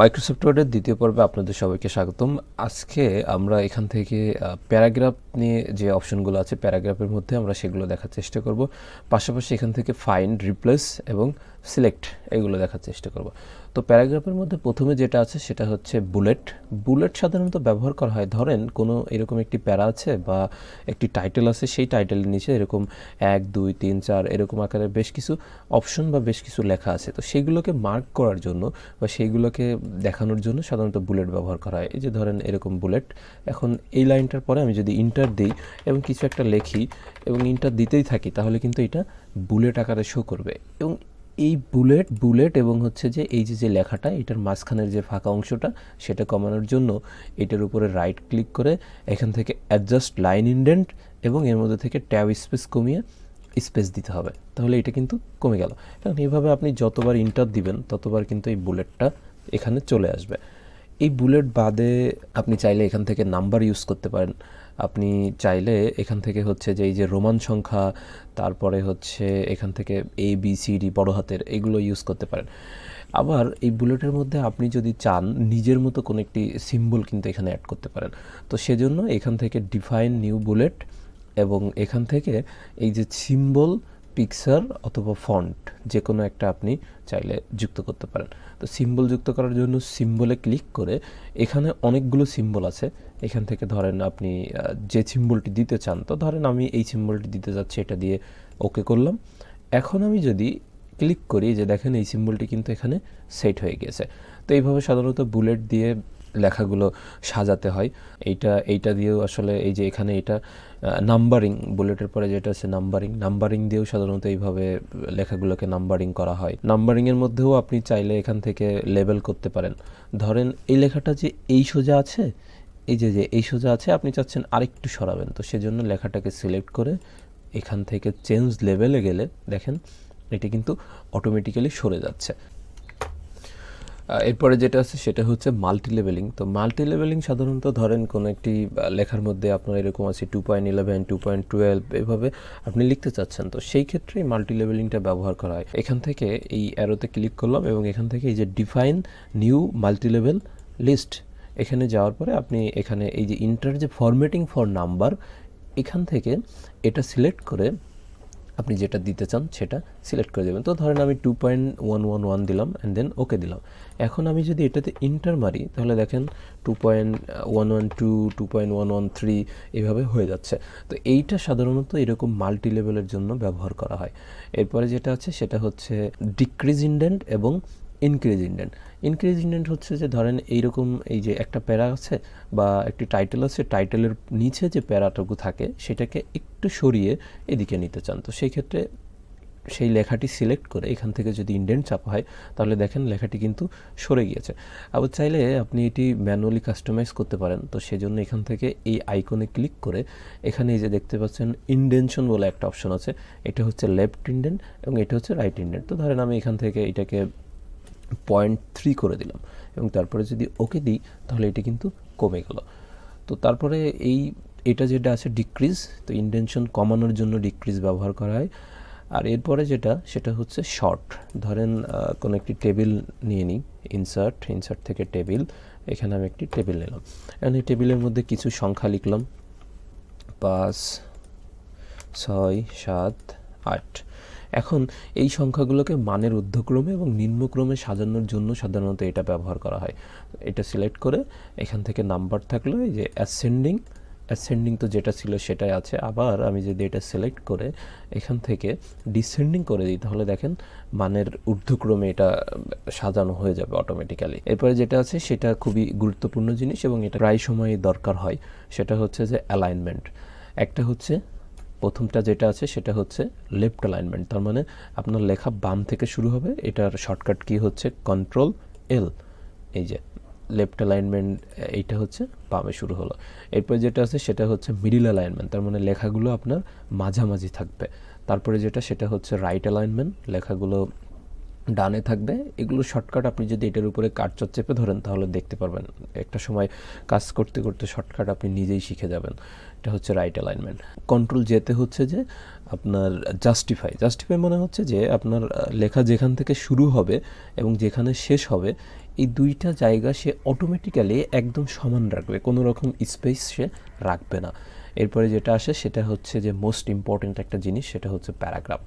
Microsoft ওয়ার্ডের দ্বিতীয় পর্বে আপনাদের সবাইকে স্বাগতম। আজকে আমরা এখান থেকে প্যারাগ্রাফ নিয়ে যে অপশনগুলো আছে, প্যারাগ্রাফের মধ্যে আমরা সেগুলো দেখার চেষ্টা করব। পাশাপাশি এখান থেকে ফাইন্ড রিপ্লেস এবং সিলেক্ট এগুলো দেখার চেষ্টা করব। তো প্যারাগ্রাফের মধ্যে প্রথমে যেটা আছে সেটা হচ্ছে বুলেট। বুলেট সাধারণত ব্যবহার করা হয়, ধরেন কোনো এরকম একটি প্যারা আছে বা একটি টাইটেল আছে, সেই টাইটেলের নিচে এরকম এক, দুই, তিন, চার এরকম আকারে বেশ কিছু অপশন বা বেশ কিছু লেখা আছে। তো সেইগুলোকে মার্ক করার জন্য বা সেইগুলোকে দেখানোর জন্য সাধারণত বুলেট ব্যবহার করা হয়। এই যে ধরেন এরকম বুলেট, এখন এই লাইনটার পরে আমি যদি ইন্টার দিই এবং কিছু একটা লেখি এবং ইন্টার দিতেই থাকি, তাহলে কিন্তু এটা বুলেট আকারে শো করবে। এবং এই বুলেট বুলেট এবং হচ্ছে যে এই যে যে লেখাটা, এটার মাঝখানের যে ফাঁকা অংশটা, সেটা কমানোর জন্য এটার উপরে রাইট ক্লিক করে এখান থেকে অ্যাডজাস্ট লাইন ইন্ডেন্ট এবং এর মধ্যে থেকে ট্যাব স্পেস কমিয়ে স্পেস দিতে হবে। তাহলে এটা কিন্তু কমে গেল। কারণ এইভাবে আপনি যতবার ইন্টার দিবেন, ততবার কিন্তু এই বুলেটটা এখানে চলে আসবে। এই বুলেট বাদে আপনি চাইলে এখান থেকে নাম্বার ইউজ করতে পারেন। আপনি চাইলে এখান থেকে হচ্ছে যে এই যে রোমান সংখ্যা, তারপরে হচ্ছে এখান থেকে এ বি সি ডি বড় হাতের এগুলো ইউজ করতে পারেন। আবার এই বুলেটের মধ্যে আপনি যদি চান, নিজের মতো কোনো একটি সিম্বল কিন্তু এখানে অ্যাড করতে পারেন। তো সেজন্য এখান থেকে ডিফাইন নিউ বুলেট এবং এখান থেকে এই যে সিম্বল পিকচার অথবা ফন্ট যে কোনো একটা আপনি চাইলে যুক্ত করতে পারেন। তো সিম্বল যুক্ত করার জন্য সিম্বলে ক্লিক করে এখানে অনেকগুলো সিম্বল আছে। এখান থেকে ধরেন আপনি যে সিম্বলটি দিতে চান, তো ধরেন আমি এই সিম্বলটি দিতে যাচ্ছি, এটা দিয়ে ওকে করলাম। এখন আমি যদি ক্লিক করি, যে দেখেন এই সিম্বলটি কিন্তু এখানে সেট হয়ে গেছে। তো এইভাবে সাধারণত বুলেট দিয়ে লেখাগুলো সাজাতে হয়। এইটা এইটা দিয়েও আসলে এই যে এখানে এটা নাম্বারিং বুলেটের পরে যেটা আছে নাম্বারিং নাম্বারিং দিয়েও সাধারণত এইভাবে লেখাগুলোকে নাম্বারিং করা হয়। নাম্বারিংয়ের মধ্যেও আপনি চাইলে এখান থেকে লেবেল করতে পারেন। ধরেন এই লেখাটা যে এই সোজা আছে, এই যে যে এই সোজা আছে, আপনি চাচ্ছেন আরেকটু সরাবেন। তো সেজন্য লেখাটাকে সিলেক্ট করে এখান থেকে চেঞ্জ লেভেলে গেলে দেখেন, এটি কিন্তু অটোমেটিক্যালি সরে যাচ্ছে। এরপরে যেটা আছে সেটা হচ্ছে মাল্টি লেভেলিং তো মাল্টি লেভেলিং সাধারণত ধরেন কোনো একটি লেখার মধ্যে আপনার এরকম আছে two point eleven two point twelve এভাবে আপনি লিখতে চাচ্ছেন। তো সেই ক্ষেত্রে মাল্টি লেভেলিংটা ব্যবহার করা হয়। এখান থেকে এই অ্যারোতে ক্লিক করলাম এবং এখান থেকে এই যে define new multi level list এখানে যাওয়ার পরে আপনি এখানে এই যে ইন্টার যে ফরম্যাটিং ফর নাম্বার এখান থেকে এটা সিলেক্ট করে আপনি যেটা দিতে চান সেটা সিলেক্ট করে দেবেন। তো ধরেন আমি two point one one one দিলাম অ্যান্ড দেন ওকে দিলাম। এখন আমি যদি এটাতে ইন্টার মারি, তাহলে দেখেন two point one one two two point one one three এভাবে হয়ে যাচ্ছে। তো এইটা সাধারণত এরকম মাল্টি লেভেলের জন্য ব্যবহার করা হয়। এরপরে যেটা আছে সেটা হচ্ছে ডিক্রিজ ইন্ডেন্ট এবং ইনক্রিজ ইন্ডেন্ট ইনক্রিজ ইন্ডেন্ট হচ্ছে যে, ধরেন এইরকম এই যে একটা প্যারা আছে বা একটি টাইটেল আছে টাইটেলের নিচে যে প্যারাটুকু থাকে, সেটাকে একটু সরিয়ে এদিকে নিতে চান। তো সেই ক্ষেত্রে সেই লেখাটি সিলেক্ট করে এখান থেকে যদি ইন্ডেন্ট চাপা হয়, তাহলে দেখেন লেখাটি কিন্তু সরে গিয়েছে। আবার চাইলে আপনি এটি ম্যানুয়ালি কাস্টমাইজ করতে পারেন। তো সেজন্য এখান থেকে এই আইকনে ক্লিক করে এখানে যে দেখতে পাচ্ছেন ইন্ডেনশন বলে একটা অপশন আছে। এটা হচ্ছে লেফট ইন্ডেন্ট এবং এটা হচ্ছে রাইট ইন্ডেন্ট তো ধরেন আমি এখান থেকে এটাকে পয়েন্ট থ্রি করে দিলাম। এবং তারপরে যদি ওকে দিই, তাহলে এটি কিন্তু কমে গেল। তো তারপরে এই, এটা যেটা আছে ডিক্রিজ তো ইন্টেনশন কমানোর জন্য ডিক্রিজ ব্যবহার করা হয়। আর এরপরে যেটা, সেটা হচ্ছে শর্ট ধরেন কোনো একটি টেবিল নিয়ে নিই ইনসার্ট ইনসার্ট থেকে টেবিল এখানে আমি একটি টেবিল নিলাম। এখন এই টেবিলের মধ্যে কিছু সংখ্যা লিখলাম। পাঁচ, ছয়, সাত, আট। এখন এই সংখ্যাগুলোকে মানের ঊর্ধ্বক্রমে এবং নিম্নক্রমে সাজানোর জন্য সাধারণত এটা ব্যবহার করা হয়। এটা সিলেক্ট করে এখান থেকে নাম্বার থাকল এই যে অ্যাসেন্ডিং অ্যাসেন্ডিং তো যেটা ছিল সেটাই আছে। আবার আমি যদি এটা সিলেক্ট করে এখান থেকে ডিসেন্ডিং করে দিই, তাহলে দেখেন মানের ঊর্ধ্বক্রমে এটা সাজানো হয়ে যাবে অটোমেটিক্যালি এরপরে যেটা আছে, সেটা খুবই গুরুত্বপূর্ণ জিনিস এবং এটা প্রায় সময় দরকার হয়। সেটা হচ্ছে যে অ্যালাইনমেন্ট একটা হচ্ছে প্রথমটা যেটা আছে সেটা হচ্ছে লেফট অ্যালাইনমেন্ট তার মানে আপনার লেখা বাম থেকে শুরু হবে, এটার শর্টকাট কি হচ্ছে? কন্ট্রোল এল এই যে লেফট অ্যালাইনমেন্ট এইটা হচ্ছে বামে শুরু হলো। এরপরে যেটা আছে সেটা হচ্ছে মিডিল অ্যালাইনমেন্ট তার মানে লেখাগুলো আপনার মাঝামাঝি থাকবে। তারপরে যেটা, সেটা হচ্ছে রাইট অ্যালাইনমেন্ট লেখাগুলো ডানে থাকবে। এগুলো শর্টকাট আপনি যদি এটার উপরে কাটচট চেপে ধরেন, তাহলে দেখতে পারবেন একটা সময় কাজ করতে করতে শর্টকাট আপনি নিজেই শিখে যাবেন। এটা হচ্ছে রাইট অ্যালাইনমেন্ট কন্ট্রোল যেতে হচ্ছে যে আপনার জাস্টিফাই জাস্টিফাই মানে হচ্ছে যে আপনার লেখা যেখান থেকে শুরু হবে এবং যেখানে শেষ হবে, এই দুইটা জায়গা সে অটোমেটিক্যালি একদম সমান রাখবে। কোনো রকম স্পেস সে রাখবে না। এরপরে যেটা আসে, সেটা হচ্ছে যে মোস্ট ইম্পর্ট্যান্ট একটা জিনিস, সেটা হচ্ছে প্যারাগ্রাফ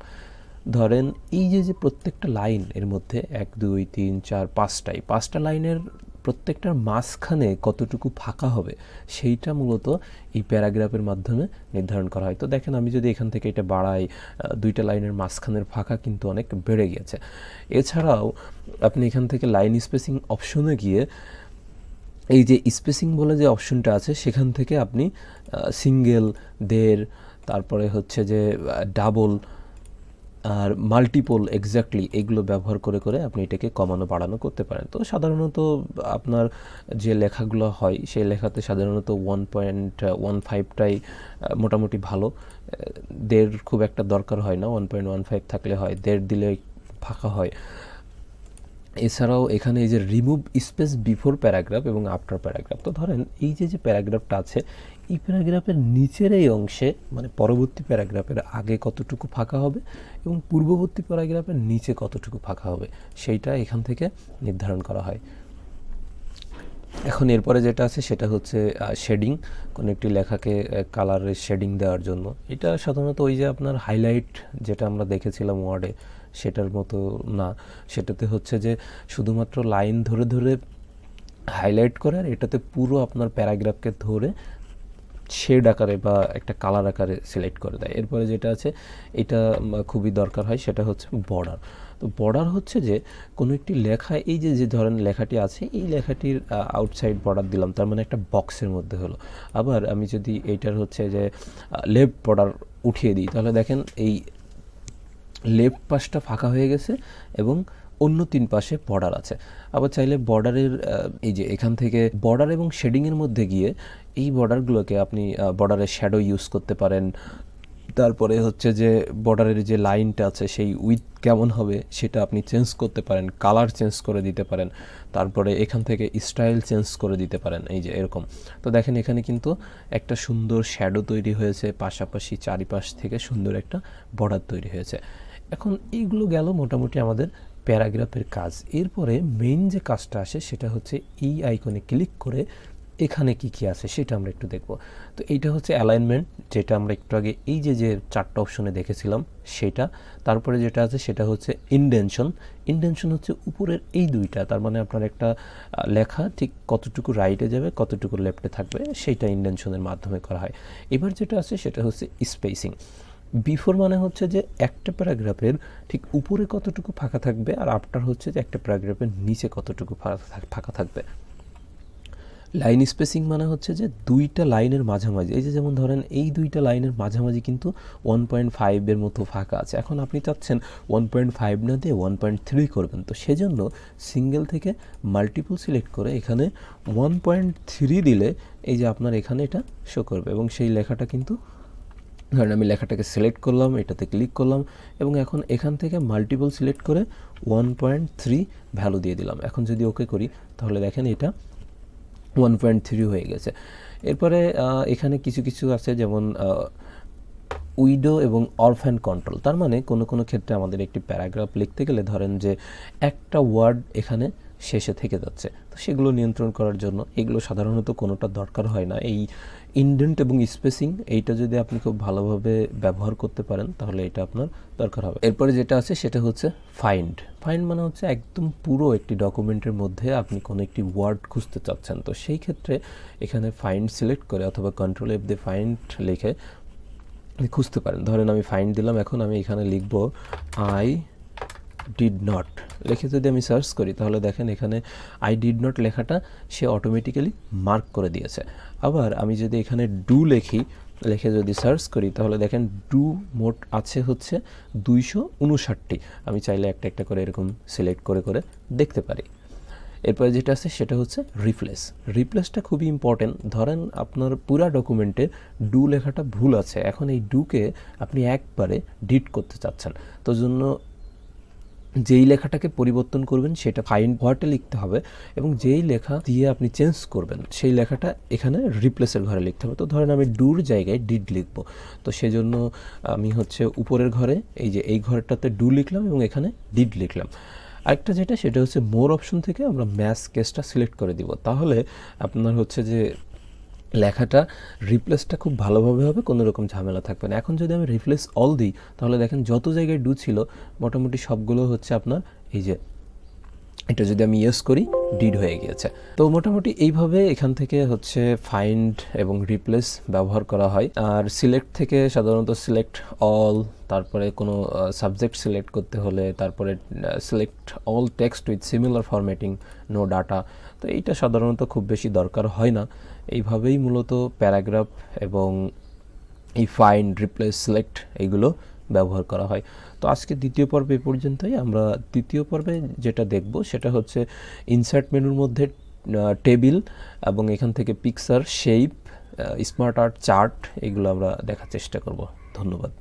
ধরেন এই যে যে প্রত্যেকটা লাইন এর মধ্যে এক, দুই, তিন, চার, পাঁচটাই, পাঁচটা লাইনের প্রত্যেকটার মাঝখানে কতটুকু ফাঁকা হবে সেইটা মূলত এই প্যারাগ্রাফের মাধ্যমে নির্ধারণ করা হয়। তো দেখেন আমি যদি এখান থেকে এটা বাড়াই দুইটা লাইনের মাঝখানের ফাঁকা কিন্তু অনেক বেড়ে গিয়েছে। এছাড়াও আপনি এখান থেকে লাইন স্পেসিং অপশনে গিয়ে এই যে স্পেসিং বলে যে অপশনটা আছে, সেখান থেকে আপনি সিঙ্গেল, দেড়, তারপরে হচ্ছে যে ডাবল আর মাল্টিপল এক্স্যাক্টলি এগুলো ব্যবহার করে করে আপনি এটাকে কমানো, বাড়ানো করতে পারেন। তো সাধারণত আপনার যে লেখাগুলো হয়, সেই লেখাতে সাধারণত ওয়ান পয়েন্ট ওয়ান ফাইভটাই মোটামুটি ভালো। দেড় খুব একটা দরকার হয় না। ওয়ান পয়েন্ট ওয়ান ফাইভ থাকলে হয়। দেড় দিলে ফাঁকা হয়। এছাড়াও এখানে এই যে রিমুভ স্পেস বিফোর প্যারাগ্রাফ এবং আফটার প্যারাগ্রাফ তো ধরেন এই যে যে প্যারাগ্রাফটা আছে, এই প্যারাগ্রাফের নিচের এই অংশে মানে পরবর্তী প্যারাগ্রাফের আগে কতটুকু ফাঁকা হবে এবং পূর্ববর্তী প্যারাগ্রাফের নিচে কতটুকু ফাঁকা হবে, সেইটা এখান থেকে নির্ধারণ করা হয়। এখন এরপরে যেটা আছে, সেটা হচ্ছে শেডিং কোনো একটি লেখাকে কালারের শেডিং দেওয়ার জন্য। এটা সাধারণত ওই যে আপনার হাইলাইট যেটা আমরা দেখেছিলাম ওয়ার্ডে সেটার মতো না। সেটাতে হচ্ছে যে শুধুমাত্র লাইন ধরে ধরে হাইলাইট করে আর এটাতে পুরো আপনার প্যারাগ্রাফকে ধরে শেড আকারে বা একটা কালার আকারে সিলেক্ট করে দেয়। এরপরে যেটা আছে, এটা খুবই দরকার হয়, সেটা হচ্ছে বর্ডার। তো বর্ডার হচ্ছে যে কোনো একটি লেখা, এই যে যে ধরেন লেখাটি আছে, এই লেখাটির আউটসাইড বর্ডার দিলাম, তার মানে একটা বক্সের মধ্যে হলো। আবার আমি যদি এইটার হচ্ছে যে লেফট বর্ডার উঠিয়ে দিই, তাহলে দেখেন এই লেফট পাশটা ফাঁকা হয়ে গেছে এবং অন্য তিন পাশে বর্ডার আছে। আবার চাইলে বর্ডারের এই যে এখান থেকে বর্ডার এবং শেডিংয়ের মধ্যে গিয়ে এই বর্ডারগুলোকে আপনি বর্ডারের শ্যাডো ইউজ করতে পারেন। তারপরে হচ্ছে যে বর্ডারের যে লাইনটা আছে সেই উইথ কেমন হবে সেটা আপনি চেঞ্জ করতে পারেন কালার চেঞ্জ করে দিতে পারেন। তারপরে এখান থেকে স্টাইল চেঞ্জ করে দিতে পারেন, এই যে এরকম। তো দেখেন এখানে কিন্তু একটা সুন্দর শ্যাডো তৈরি হয়েছে, পাশাপাশি চারিপাশ থেকে সুন্দর একটা বর্ডার তৈরি হয়েছে। এখন এইগুলো গেল মোটামুটি আমাদের প্যারাগ্রাফের কাজ। এরপরে মেইন যে কাজটা আসে সেটা হচ্ছে এই আইকনে ক্লিক করে এখানে কি কি আছে সেটা আমরা একটু দেখব। তো এইটা হচ্ছে অ্যালাইনমেন্ট যেটা আমরা একটু আগে এই যে যে চারটা অপশনে দেখেছিলাম সেটা। তারপরে যেটা আছে সেটা হচ্ছে ইনডেনশন ইনডেনশন হচ্ছে উপরের এই দুইটা, তার মানে আপনার একটা লেখা ঠিক কতটুকু রাইটে যাবে, কতটুকু লেফটে থাকবে সেইটা ইনডেনশনের মাধ্যমে করা হয়। এবার যেটা আছে সেটা হচ্ছে স্পেসিং বিফোর মানে হচ্ছে যে একটা প্যারাগ্রাফের ঠিক উপরে কতটুকু ফাঁকা থাকবে আর আফটার হচ্ছে যে একটা প্যারাগ্রাফের নিচে কতটুকু ফাঁকা থাক- ফাঁকা থাকবে। লাইন স্পেসিং মানে হচ্ছে যে দুইটা লাইনের মাঝামাঝি। এই যে যেমন ধরেন এই দুইটা লাইনের মাঝামাঝি কিন্তু ওয়ান পয়েন্ট ফাইভের মতো ফাঁকা আছে। এখন আপনি চাচ্ছেন ওয়ান পয়েন্ট ফাইভ না দিয়ে ওয়ান পয়েন্ট থ্রি করবেন। তো সেজন্য সিঙ্গেল থেকে মাল্টিপল সিলেক্ট করে এখানে ওয়ান পয়েন্ট থ্রি দিলে এই যে আপনার এখানে এটা শো করবে এবং সেই লেখাটা কিন্তু ধরেন আমি লেখাটাকে সিলেক্ট করলাম, এটাতে ক্লিক করলাম এবং এখন এখান থেকে মাল্টিপল সিলেক্ট করে ওয়ান পয়েন্ট থ্রি ভ্যালু দিয়ে দিলাম। এখন যদি ওকে করি, তাহলে দেখেন এটা ওয়ান পয়েন্ট থ্রি হয়ে গেছে। এরপরে এখানে কিছু কিছু আছে যেমন উইডো এবং অরফ্যান কন্ট্রোল তার মানে কোনো কোনো ক্ষেত্রে আমাদের একটি প্যারাগ্রাফ লিখতে গেলে ধরেন যে একটা ওয়ার্ড এখানে শেষে থেকে যাচ্ছে। তো সেগুলো নিয়ন্ত্রণ করার জন্য, এগুলো সাধারণত কোনোটা দরকার হয় না। এই ইন্ডেন্ট এবং স্পেসিং এইটা যদি আপনি খুব ভালোভাবে ব্যবহার করতে পারেন, তাহলে এটা আপনার দরকার হবে। এরপরে যেটা আছে, সেটা হচ্ছে ফাইন্ড ফাইন্ড মানে হচ্ছে একদম পুরো একটি ডকুমেন্টের মধ্যে আপনি কোনো একটি ওয়ার্ড খুঁজতে চাচ্ছেন। তো সেই ক্ষেত্রে এখানে ফাইন্ড সিলেক্ট করে অথবা কন্ট্রোল এফ দিয়ে ফাইন্ড লিখে খুঁজতে পারেন। ধরেন আমি ফাইন্ড দিলাম, এখন আমি এখানে লিখব আই ডিড নট লিখে যদি আমি সার্চ করি, তাহলে দেখেন এখানে আই ডিড নট লেখাটা সে অটোমেটিক্যালি মার্ক করে দিয়েছে। আবার আমি যদি এখানে ডু লেখি, লিখে যদি সার্চ করি, তাহলে দেখেন ডু মোট আছে হচ্ছে দুইশো উনষাটটি। আমি চাইলে একটা একটা করে এরকম সিলেক্ট করে করে দেখতে পারি। এরপরে যেটা আছে সেটা হচ্ছে রিপ্লেস রিপ্লেসটা খুবই ইম্পর্টেন্ট ধরেন আপনার পুরা ডকুমেন্টে ডু লেখাটা ভুল আছে। এখন এই ডুকে আপনি একবারে ডিট করতে চাচ্ছেন। তো জন্য যেই লেখাটাকে পরিবর্তন করবেন, সেটা ফাইন হোয়াটে লিখতে হবে এবং যেই লেখা দিয়ে আপনি চেঞ্জ করবেন, সেই লেখাটা এখানে রিপ্লেসের ঘরে লিখতে হবে। তো ধরেন আমি ডুর জায়গায় ডিড লিখব। তো সেজন্য আমি হচ্ছে উপরের ঘরে, এই যে এই ঘরটাতে ডু লিখলাম এবং এখানে ডিড লিখলাম। আরেকটা যেটা, সেটা হচ্ছে মোর অপশন থেকে আমরা ম্যাথ কেসটা সিলেক্ট করে দিব। তাহলে আপনার হচ্ছে যে লেখাটা রিপ্লেসটা খুব ভালোভাবে হবে, কোনো রকম ঝামেলা থাকবে না। এখন যদি আমি রিপ্লেস অল দিই, তাহলে দেখেন যত জায়গায় ডু ছিল, মোটামুটি সবগুলো হচ্ছে আপনার এই যে, এটা যদি আমি ইয়েস করি ডিড হয়ে গিয়েছে। তো মোটামুটি এইভাবে এখান থেকে হচ্ছে ফাইন্ড এবং রিপ্লেস ব্যবহার করা হয়। আর সিলেক্ট থেকে সাধারণত সিলেক্ট অল তারপরে কোনো সাবজেক্ট সিলেক্ট করতে হলে তারপরে select all text with similar formatting no data তো এইটা সাধারণত খুব বেশি দরকার হয় না। এইভাবেই মূলত প্যারাগ্রাফ এবং এই ফাইন্ড রিপ্লেস সিলেক্ট এগুলো ব্যবহার করা হয়। তো আজকে দ্বিতীয় পর্বে এ পর্যন্তই। আমরা তৃতীয় পর্বে যেটা দেখব সেটা হচ্ছে ইনসার্ট মেনুর মধ্যে টেবিল এবং এখান থেকে picture shape smart art chart এগুলো আমরা দেখার চেষ্টা করব। ধন্যবাদ।